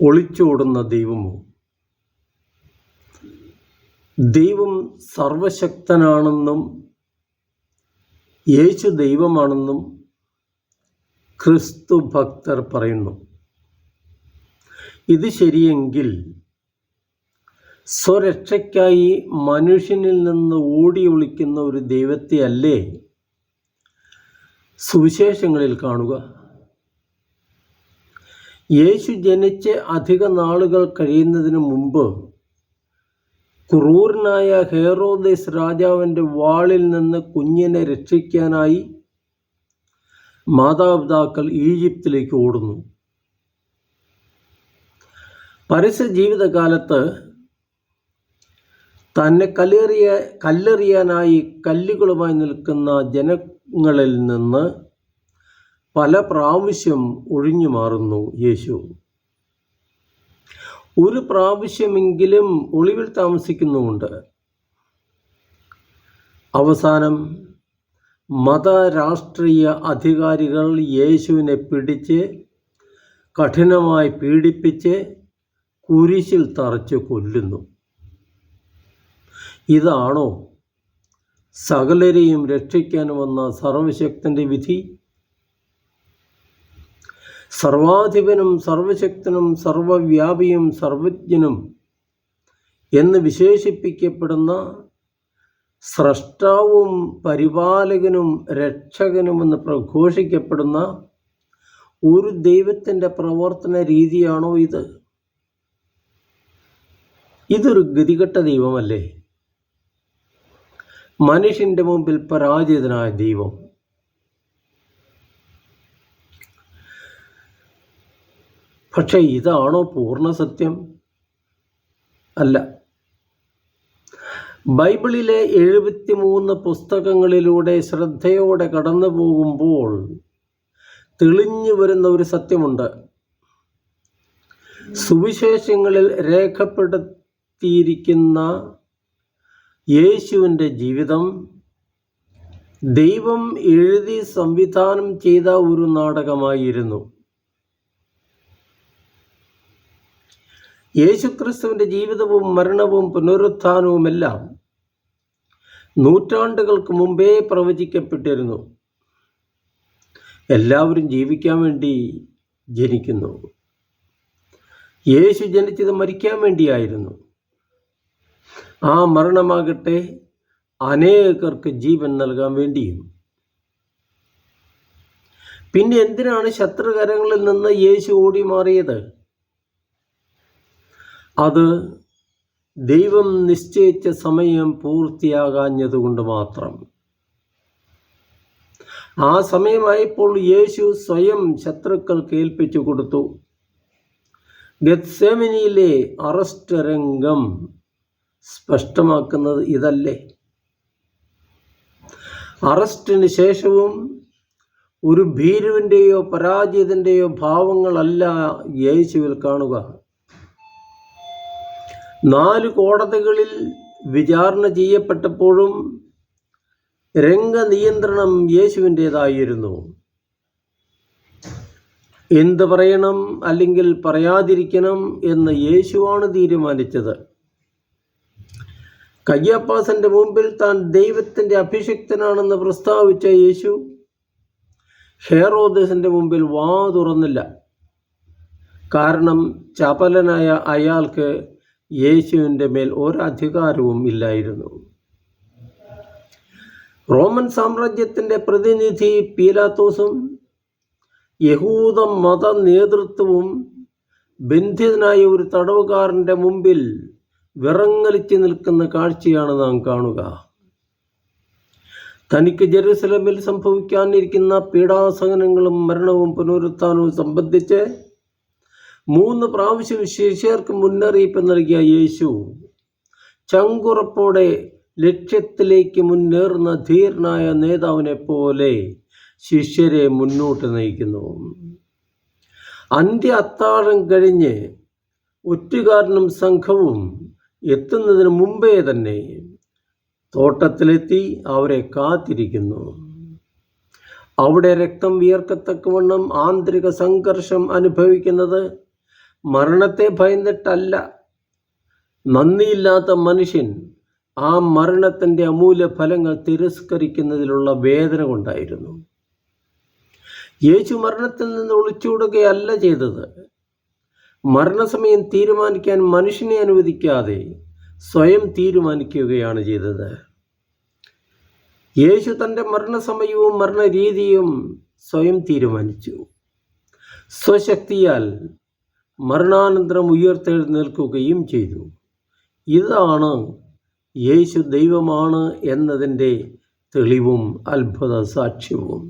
ഒളിച്ചോടുന്ന ദൈവമോ ദൈവം സർവശക്തനാണെന്നും യേശു ദൈവമാണെന്നും ക്രിസ്തു ഭക്തർ പറയുന്നു. ഇത് ശരിയെങ്കിൽ സ്വരക്ഷയ്ക്കായി മനുഷ്യനിൽ നിന്ന് ഓടി ഒളിക്കുന്ന ഒരു ദൈവത്തെ അല്ലേ സുവിശേഷങ്ങളിൽ കാണുക? യേശു ജനിച്ച് അധിക നാളുകൾ കഴിയുന്നതിന് മുമ്പ് ക്രൂരനായ ഹേറോദേസ് രാജാവിന്റെ വാളിൽ നിന്ന് കുഞ്ഞിനെ രക്ഷിക്കാനായി മാതാപിതാക്കൾ ഈജിപ്തിലേക്ക് ഓടുന്നു. പരസ്യ ജീവിതകാലത്ത് തന്നെ കല്ലെറിയ കല്ലെറിയാനായി കല്ലുകളുമായി നിൽക്കുന്ന ജനങ്ങളിൽ നിന്ന് പല പ്രാവശ്യം ഒഴിഞ്ഞു മാറുന്നു യേശു. ഒരു പ്രാവശ്യമെങ്കിലും ഒളിവിൽ താമസിക്കുന്നുമുണ്ട്. അവസാനം മത രാഷ്ട്രീയ അധികാരികൾ യേശുവിനെ പിടിച്ച് കഠിനമായി പീഡിപ്പിച്ച് കുരിശിൽ തറച്ച് കൊല്ലുന്നു. ഇതാണോ സകലരെയും രക്ഷിക്കാൻ വന്ന സർവശക്തന്റെ വിധി? സർവാധിപനും സർവശക്തനും സർവവ്യാപിയും സർവജ്ഞനും എന്ന് വിശേഷിപ്പിക്കപ്പെടുന്ന സ്രഷ്ടാവും പരിപാലകനും രക്ഷകനുമെന്ന് പ്രഘോഷിക്കപ്പെടുന്ന ഒരു ദൈവത്തിന്റെ പ്രവർത്തന രീതിയാണോ ഇത്? ഇതൊരു ഗതികെട്ട ദൈവമല്ലേ? മനുഷ്യന്റെ മുമ്പിൽ പരാജിതനായ ദൈവം. പക്ഷേ ഇതാണോ പൂർണ സത്യം? അല്ല. ബൈബിളിലെ എഴുപത്തിമൂന്ന് പുസ്തകങ്ങളിലൂടെ ശ്രദ്ധയോടെ കടന്നു പോകുമ്പോൾ തെളിഞ്ഞു വരുന്ന ഒരു സത്യമുണ്ട്. സുവിശേഷങ്ങളിൽ രേഖപ്പെടുത്തിയിരിക്കുന്ന യേശുവിന്റെ ജീവിതം ദൈവം എഴുതി സംവിധാനം ചെയ്ത ഒരു നാടകമായിരുന്നു. യേശുക്രിസ്തുവിന്റെ ജീവിതവും മരണവും പുനരുത്ഥാനവുമെല്ലാം നൂറ്റാണ്ടുകൾക്ക് മുമ്പേ പ്രവചിക്കപ്പെട്ടിരുന്നു. എല്ലാവരും ജീവിക്കാൻ വേണ്ടി ജനിക്കുന്നു. യേശു ജനിച്ചത് മരിക്കാൻ വേണ്ടിയായിരുന്നു. ആ മരണമാകട്ടെ അനേകർക്ക് ജീവൻ നൽകാൻ വേണ്ടിയും. പിന്നെ എന്തിനാണ് ശത്രുകരങ്ങളിൽ നിന്ന് യേശു ഓടി മാറിയത് അത് ദൈവം നിശ്ചയിച്ച സമയം പൂർത്തിയാകാഞ്ഞതുകൊണ്ട് മാത്രം. ആ സമയമായപ്പോൾ യേശു സ്വയം ശത്രുക്കൾക്ക് ഏൽപ്പിച്ചു കൊടുത്തു. ഗത്സേമിനിയിലെ അറസ്റ്റ് രംഗം സ്പഷ്ടമാക്കുന്നത് ഇതല്ലേ? അറസ്റ്റിന് ശേഷവും ഒരു ഭീരുവിന്റെയോ പരാജയത്തിന്റെയോ ഭാവങ്ങളല്ല യേശുവിൽ കാണുക. നാല് കോടതികളിൽ വിചാരണ ചെയ്യപ്പെട്ടപ്പോഴും രംഗനിയന്ത്രണം യേശുവിന്റേതായിരുന്നു. എന്ത് പറയണം അല്ലെങ്കിൽ പറയാതിരിക്കണം എന്ന് യേശുവാണ് തീരുമാനിച്ചത്. കയ്യപ്പാസന്റെ മുമ്പിൽ താൻ ദൈവത്തിന്റെ അഭിഷിക്തനാണെന്ന് പ്രസ്താവിച്ച യേശു ഹേറോദസിന്റെ മുമ്പിൽ വാ തുറന്നില്ല. കാരണം ചപലനായ അയാൾക്ക് യേശുവിന്റെ മേൽ ഒരധികാരവും ഇല്ലായിരുന്നു. റോമൻ സാമ്രാജ്യത്തിന്റെ പ്രതിനിധി പീലാത്തോസും യഹൂദ മത നേതൃത്വവും ബന്ധിതനായ ഒരു തടവുകാരന്റെ മുമ്പിൽ വിറങ്ങലിച്ച് നിൽക്കുന്ന കാഴ്ചയാണ് നാം കാണുക. തനിക്ക് ജെറുസലമിൽ സംഭവിക്കാനിരിക്കുന്ന പീഡാസഹനങ്ങളും മരണവും പുനരുത്ഥാനവും സംബന്ധിച്ച് മൂന്ന് പ്രാവശ്യം ശിഷ്യർക്ക് മുന്നറിയിപ്പ് നൽകിയ യേശു ചങ്കുറപ്പോടെ ലക്ഷ്യത്തിലേക്ക് മുന്നേറുന്ന ധീരനായ നേതാവിനെ പോലെ ശിഷ്യരെ മുന്നോട്ട് നയിക്കുന്നു. അന്ത്യ അത്താഴം കഴിഞ്ഞ് ഒറ്റുകാരനും സംഘവും എത്തുന്നതിന് മുമ്പേ തന്നെ തോട്ടത്തിലെത്തി അവരെ കാത്തിരിക്കുന്നു. അവിടെ രക്തം വിയർക്കത്തക്കവണ്ണം ആന്തരിക സംഘർഷം അനുഭവിക്കുന്നത് മരണത്തെ ഭയന്നിട്ടല്ല. നന്ദിയില്ലാത്ത മനുഷ്യൻ ആ മരണത്തിന്റെ അമൂല്യ ഫലങ്ങൾ തിരസ്കരിക്കുന്നതിലുള്ള വേദന കൊണ്ടായിരുന്നു. യേശു മരണത്തിൽ നിന്ന് ഒളിച്ചുവിടുകയല്ല ചെയ്തത്. മരണസമയം തീരുമാനിക്കാൻ മനുഷ്യനെ അനുവദിക്കാതെ സ്വയം തീരുമാനിക്കുകയാണ് ചെയ്തത്. യേശു തന്റെ മരണസമയവും മരണരീതിയും സ്വയം തീരുമാനിച്ചു. സ്വശക്തിയാൽ മരണാനന്തരം ഉയർത്തെഴുന്നേൽക്കുകയും ചെയ്തു. ഇതാണ് യേശു ദൈവമാണ് എന്നതിന്റെ തെളിവും അത്ഭുത സാക്ഷ്യവും